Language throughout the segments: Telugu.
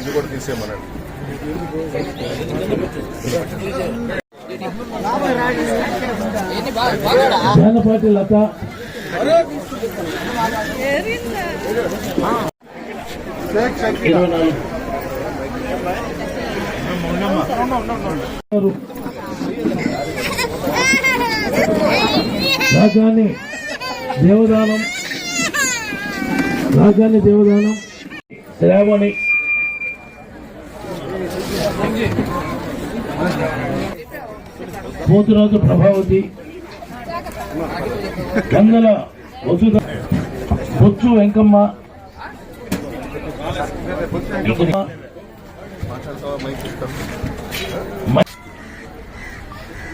ఇది కూడా తీసేయమనండి. జానపాటి లత. ఇరవై నాలుగు. రాజధాని దేవదానం. రాజధాని దేవదానం. శ్రావణి. పోతురాజు ప్రభావతి. కందల వసుధ బొచ్చు వెంకమ్మ.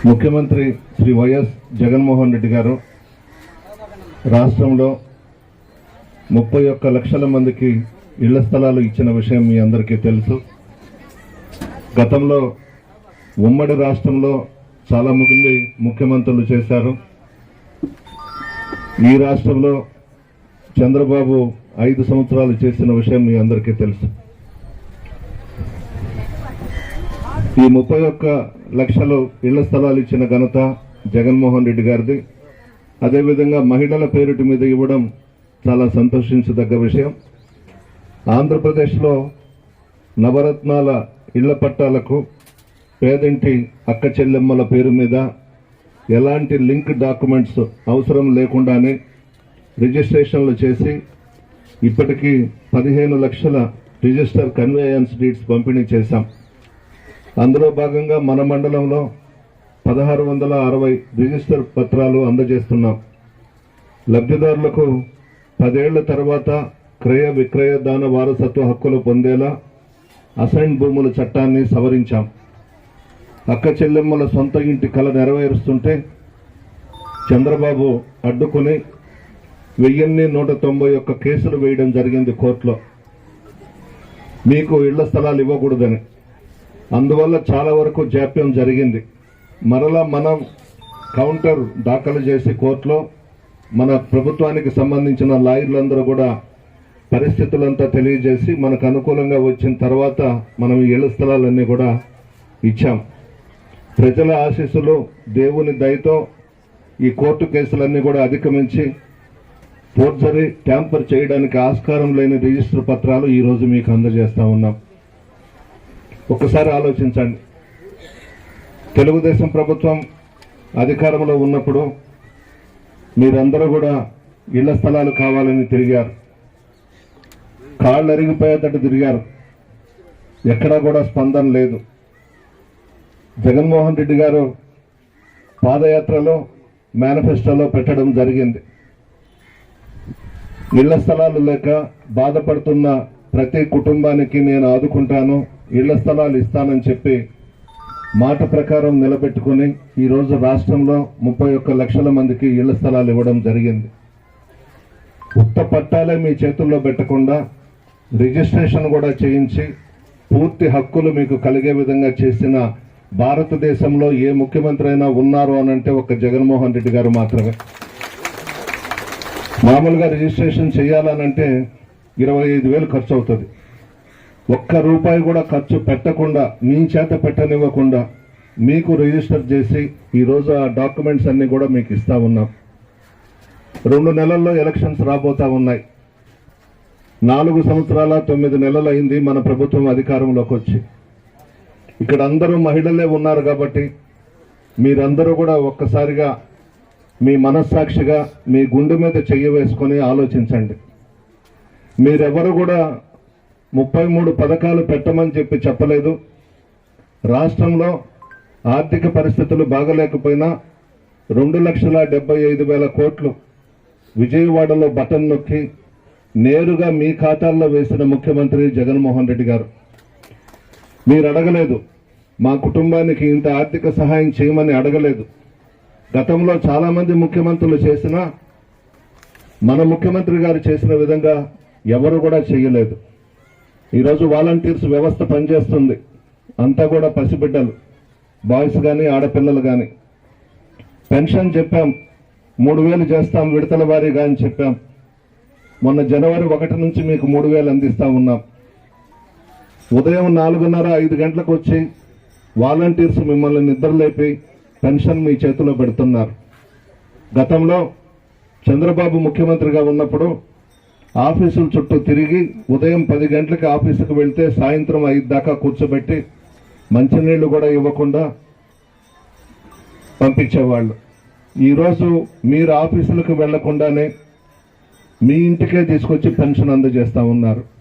ముఖ్యమంత్రి శ్రీ వైఎస్ జగన్మోహన్ రెడ్డి గారు రాష్ట్రంలో ముప్పై ఒక్క లక్షల మందికి ఇళ్ళ స్థలాలు ఇచ్చిన విషయం మీ అందరికీ తెలుసు. గతంలో ఉమ్మడి రాష్ట్రంలో చాలా మంది ముఖ్యమంత్రులు చేశారు. ఈ రాష్ట్రంలో చంద్రబాబు ఐదు సంవత్సరాలు చేసిన విషయం మీ అందరికీ తెలుసు. ఈ ముప్పై ఒక్క లక్షలు ఇళ్ళ స్థలాలు ఇచ్చిన ఘనత జగన్మోహన్ రెడ్డి గారిది. అదేవిధంగా మహిళల పేరిటి మీద ఇవ్వడం చాలా సంతోషించదగ్గ విషయం. ఆంధ్రప్రదేశ్లో నవరత్నాల ఇళ్ళ పట్టాలకు పేదింటి అక్క చెల్లెమ్మల పేరు మీద ఎలాంటి లింక్ డాక్యుమెంట్స్ అవసరం లేకుండానే రిజిస్ట్రేషన్లు చేసి ఇప్పటికీ పదిహేను లక్షల రిజిస్టర్ కన్వేయన్స్ డీడ్స్ పంపిణీ చేశాం. అందులో భాగంగా మన మండలంలో పదహారు వందల అరవై రిజిస్టర్ పత్రాలు అందజేస్తున్నాం. లబ్ధిదారులకు పదేళ్ళ తర్వాత క్రయ విక్రయ దాన వారసత్వ హక్కులు పొందేలా అసైన్ భూముల చట్టాన్ని సవరించాం. అక్క చెల్లెమ్మల సొంత ఇంటి కళ నెరవేరుస్తుంటే చంద్రబాబు అడ్డుకుని వెయ్యిన్ని నూట తొంభై ఒక్క కేసులు వేయడం జరిగింది కోర్టులో. మీకు ఇళ్ళ స్థలాలు ఇవ్వకూడదని. అందువల్ల చాలా వరకు జాప్యం జరిగింది. మరలా మనం కౌంటర్ దాఖలు చేసి కోర్టులో మన ప్రభుత్వానికి సంబంధించిన లాయర్లందరూ కూడా పరిస్థితులంతా తెలియజేసి మనకు అనుకూలంగా వచ్చిన తర్వాత మనం ఇళ్ళ స్థలాలన్నీ కూడా ఇచ్చాం. ప్రజల ఆశీస్సులు దేవుని దయతో ఈ కోర్టు కేసులన్నీ కూడా అధిగమించి ఫోర్జరీ ట్యాంపర్ చేయడానికి ఆస్కారం లేని రిజిస్టర్ పత్రాలు ఈరోజు మీకు అందజేస్తా ఉన్నాం. ఒకసారి ఆలోచించండి. తెలుగుదేశం ప్రభుత్వం అధికారంలో ఉన్నప్పుడు మీరందరూ కూడా ఇళ్ళ స్థలాలు కావాలని తిరిగారు. కాళ్ళు అరిగిపోయేటట్టు తిరిగారు. ఎక్కడా కూడా స్పందన లేదు. జగన్మోహన్ రెడ్డి గారు పాదయాత్రలో మేనిఫెస్టోలో పెట్టడం జరిగింది. ఇళ్ళ స్థలాలు లేక బాధపడుతున్న ప్రతి కుటుంబానికి నేను ఆదుకుంటాను. ఇళ్ళ స్థలాలు ఇస్తానని చెప్పి మాట ప్రకారం నిలబెట్టుకుని ఈరోజు రాష్ట్రంలో ముప్పై ఒక్క లక్షల మందికి ఇళ్ళ స్థలాలు ఇవ్వడం జరిగింది. ఉత్త పట్టాలే మీ చేతుల్లో పెట్టకుండా రిజిస్ట్రేషన్ కూడా చేయించి పూర్తి హక్కులు మీకు కలిగే విధంగా చేసిన భారతదేశంలో ఏ ముఖ్యమంత్రి అయినా ఉన్నారు అనంటే ఒక జగన్మోహన్ రెడ్డి గారు మాత్రమే. మామూలుగా రిజిస్ట్రేషన్ చేయాలనంటే ఇరవై ఐదు వేలు ఖర్చు అవుతుంది. ఒక్క రూపాయి కూడా ఖర్చు పెట్టకుండా మీ చేత పెట్టనివ్వకుండా మీకు రిజిస్టర్ చేసి ఈరోజు ఆ డాక్యుమెంట్స్ అన్నీ కూడా మీకు ఇస్తా ఉన్నాం. రెండు నెలల్లో ఎలక్షన్స్ రాబోతా ఉన్నాయి. నాలుగు సంవత్సరాల తొమ్మిది నెలలు అయింది మన ప్రభుత్వం అధికారంలోకి వచ్చి. ఇక్కడ అందరూ మహిళలే ఉన్నారు కాబట్టి మీరందరూ కూడా ఒక్కసారిగా మీ మనస్సాక్షిగా మీ గుండె మీద చెయ్యి వేసుకొని ఆలోచించండి. మీరెవరు కూడా ముప్పై మూడు పథకాలు పెట్టమని చెప్పి చెప్పలేదు. రాష్ట్రంలో ఆర్థిక పరిస్థితులు బాగలేకపోయినా రెండు లక్షల డెబ్బై ఐదు వేల కోట్లు విజయవాడలో బటన్ నొక్కి నేరుగా మీ ఖాతాల్లో వేసిన ముఖ్యమంత్రి జగన్మోహన్ రెడ్డి గారు. మీరు అడగలేదు. మా కుటుంబానికి ఇంత ఆర్థిక సహాయం చేయమని అడగలేదు. గతంలో చాలామంది ముఖ్యమంత్రులు చేసినా మన ముఖ్యమంత్రి గారు చేసిన విధంగా ఎవరు కూడా చేయలేదు. ఈరోజు వాలంటీర్స్ వ్యవస్థ పనిచేస్తుంది. అంతా కూడా పసిబిడ్డలు. బాయ్స్ కానీ ఆడపిల్లలు కానీ పెన్షన్ చెప్పాం. మూడు వేలు చేస్తాం విడతల వారీగా అని చెప్పాం. మొన్న జనవరి ఒకటి నుంచి మీకు మూడు వేలు అందిస్తా ఉన్నాం. ఉదయం నాలుగున్నర ఐదు గంటలకు వచ్చి వాలంటీర్స్ మిమ్మల్ని నిద్రలేపి పెన్షన్ మీ చేతిలో పెడుతున్నారు. గతంలో చంద్రబాబు ముఖ్యమంత్రిగా ఉన్నప్పుడు ఆఫీసుల చుట్టూ తిరిగి ఉదయం పది గంటలకు ఆఫీసుకు వెళ్తే సాయంత్రం ఐదు దాకా కూర్చోబెట్టి మంచినీళ్ళు కూడా ఇవ్వకుండా పంపించేవాళ్ళు. ఈరోజు మీరు ఆఫీసులకు వెళ్ళకుండానే మీ ఇంటికే తీసుకొచ్చి పెన్షన్ అందజేస్తా ఉన్నారు Yeah.